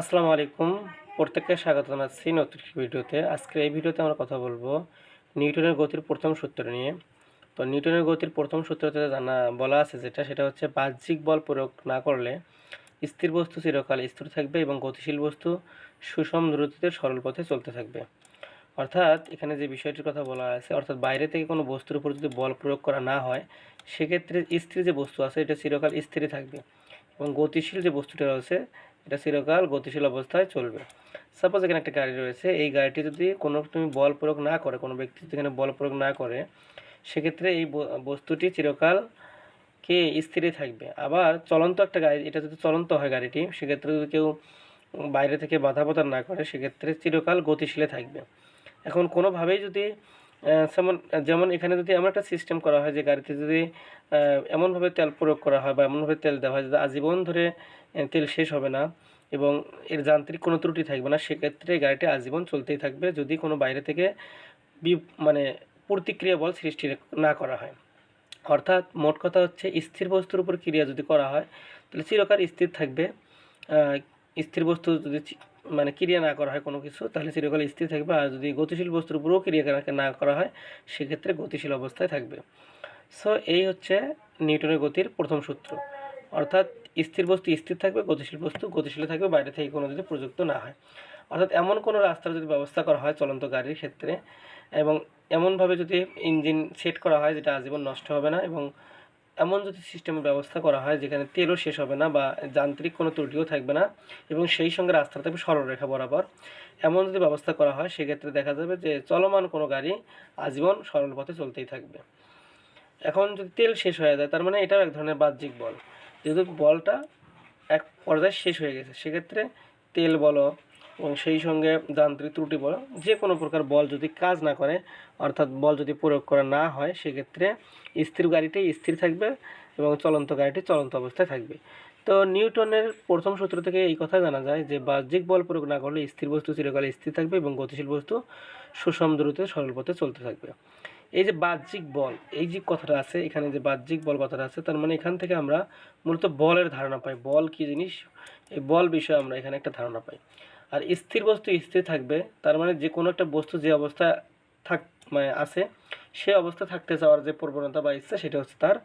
আসসালামু আলাইকুম। প্রত্যেককে স্বাগত জানাচ্ছি নতুন ভিডিওতে। আজকে এই ভিডিওতে আমরা কথা বলব নিউটনের গতির প্রথম সূত্র নিয়ে। তো নিউটনের গতির প্রথম সূত্রতে জানা, বলা আছে যেটা, সেটা হচ্ছে বাহ্যিক বল প্রয়োগ না করলে স্থির বস্তু চিরকাল স্থির থাকবে এবং গতিশীল বস্তু সুষম দ্রুতিতে সরল পথে চলতে থাকবে। অর্থাৎ এখানে যে বিষয়টির কথা বলা আছে, অর্থাৎ বাইরে থেকে কোনো বস্তুর উপর যদি বল প্রয়োগ করা না হয়, সেক্ষেত্রে স্থির যে বস্তু আছে, এটা চিরকাল স্থিরই থাকবে এবং গতিশীল যে বস্তুটা রয়েছে এটা চিরকাল গতিশীল অবস্থায় চলবে। সাপোজ এখানে একটা গাড়ি রয়েছে, এই গাড়িটি যদি কোনো তুমি বল প্রয়োগ না করে, কোনো ব্যক্তি যদি এখানে বল প্রয়োগ না করে, সেক্ষেত্রে এই বস্তুটি চিরকাল কে স্থিরই থাকবে। আবার চলন্ত একটা গাড়ি, এটা যদি চলন্ত হয় গাড়িটি, সেক্ষেত্রে যদি কেউ বাইরে থেকে বাধা প্রদান না করে, সেক্ষেত্রে চিরকাল গতিশীলে থাকবে। এখন কোনোভাবেই যদি যেমন যেমন এখানে যদি এমন একটা সিস্টেম করা হয় যে গাড়িতে যদি এমনভাবে তেল প্রয়োগ করা হয় বা এমনভাবে তেল দেওয়া হয় যাতে আজীবন ধরে তেল শেষ হবে না এবং এর যান্ত্রিক কোনো ত্রুটি থাকবে না, সেক্ষেত্রে গাড়িটি আজীবন চলতেই থাকবে যদি কোনো বাইরে থেকে বি মানে প্রতিক্রিয়া বল সৃষ্টি না করা হয়। অর্থাৎ মোট কথা হচ্ছে স্থির বস্তুর উপর ক্রিয়া যদি করা হয়, তাহলে চিরকাল স্থির থাকবে। স্থির বস্তু যদি মানে ক্রিয়া না করা হয় কোনো কিছু, তাহলে চিরকাল স্থির থাকবে। আর যদি গতিশীল বস্তুর উপরেও ক্রিয়া না করা হয়, সেক্ষেত্রে গতিশীল অবস্থায় থাকবে। সো এই হচ্ছে নিউটনের গতির প্রথম সূত্র। অর্থাৎ স্থির বস্তু স্থির থাকবে, গতিশীল বস্তু গতিশীল থাকবে, বাইরে থেকে কোনো যদি প্রযুক্ত না হয়। অর্থাৎ এমন কোনো রাস্তার যদি ব্যবস্থা করা হয় চলন্ত গাড়ির ক্ষেত্রে, এবং এমনভাবে যদি ইঞ্জিন সেট করা হয়, যেটা আজীবন নষ্ট হবে না, এবং এমন যদি সিস্টেমের ব্যবস্থা করা হয় যেখানে তেলও শেষ হবে না বা যান্ত্রিক কোনো ত্রুটিও থাকবে না এবং সেই সঙ্গে রাস্তা থাকবে সরলরেখা বরাবর এমন যদি ব্যবস্থা করা হয়, সেক্ষেত্রে দেখা যাবে যে চলমান কোনো গাড়ি আজীবন সরল পথে চলতেই থাকবে। এখন যদি তেল শেষ হয়ে যায়, তার মানে এটাও এক ধরনের বাহ্যিক বল। যেহেতু বলটা এক পর্যায়ে শেষ হয়ে গেছে, সেক্ষেত্রে তেল বলো এবং সেই সঙ্গে যান্ত্রিক ত্রুটি বলো যে কোনো প্রকার বল যদি কাজ না করে, অর্থাৎ বল যদি প্রয়োগ করা না হয়, সেক্ষেত্রে স্থির গাড়িটি স্থির থাকবে এবং চলন্ত গাড়িটি চলন্ত অবস্থায় থাকবে। তো নিউটনের প্রথম সূত্র থেকে এই কথা জানা যায় যে, বাহ্যিক বল প্রয়োগ না করলে স্থির বস্তু চিরকালে স্থির থাকবে এবং গতিশীল বস্তু সুষম দ্রুত সরল পথে চলতে থাকবে। এই যে বাহ্যিক বল, এই যে কথাটা আছে, এখানে যে বাহ্যিক বল কথাটা আছে, তার মানে এখান থেকে আমরা মূলত বলের ধারণা পাই। বল কী জিনিস? এই বল বিষয়ে আমরা এখানে একটা ধারণা পাই। আর স্থির বস্তু স্থির থাকবে, তার মানে যে কোনো একটা বস্তু যে অবস্থা থাক মানে আছে, সে অবস্থা থাকতে চাওয়ার যে প্রবণতা বা ইচ্ছা, সেটা হচ্ছে তার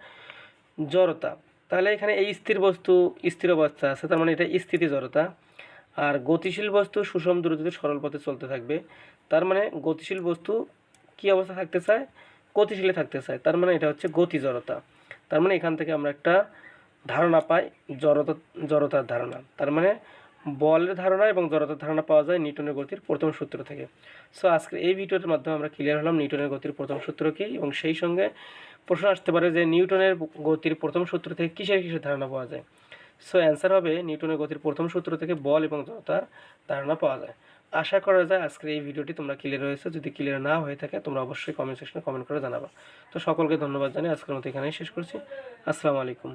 জড়তা। তাহলে এখানে এই স্থির বস্তু, স্থির অবস্থা আছে, তার মানে এটা স্থিতি জড়তা। আর গতিশীল বস্তু সুষম দ্রুততে সরল পথে চলতে থাকবে, তার মানে গতিশীল বস্তু কী অবস্থা থাকতে চায়? গতিশীলে থাকতে চায়, তার মানে এটা হচ্ছে গতি জড়তা। তার মানে এখান থেকে আমরা একটা ধারণা পাই, জড়তা, জড়তার ধারণা। তার মানে বলের ধারণা এবং জড়তার ধারণা পাওয়া যায় নিউটনের গতির প্রথম সূত্র থেকে। সো আজকে এই ভিডিওর মাধ্যমে আমরা ক্লিয়ার হলাম নিউটনের গতির প্রথম সূত্র কী এবং সেই সঙ্গে প্রশ্ন আসতে পারে যে নিউটনের গতির প্রথম সূত্র থেকে কিসের কিসের ধারণা পাওয়া যায়? সো অ্যান্সার হবে নিউটনের গতির প্রথম সূত্র থেকে বল এবং জড়তার ধারণা পাওয়া যায়। আশা করা যায় আজকের এই ভিডিওটি তোমরা ক্লিয়ার হয়েছে যদি ক্লিয়ার না হয়ে থাকে তোমরা অবশ্যই কমেন্ট সেকশনে কমেন্ট করে জানাবা। তো সকলকে ধন্যবাদ জানিয়ে আজকের মতো এখানেই শেষ করছি। আসসালামু আলাইকুম।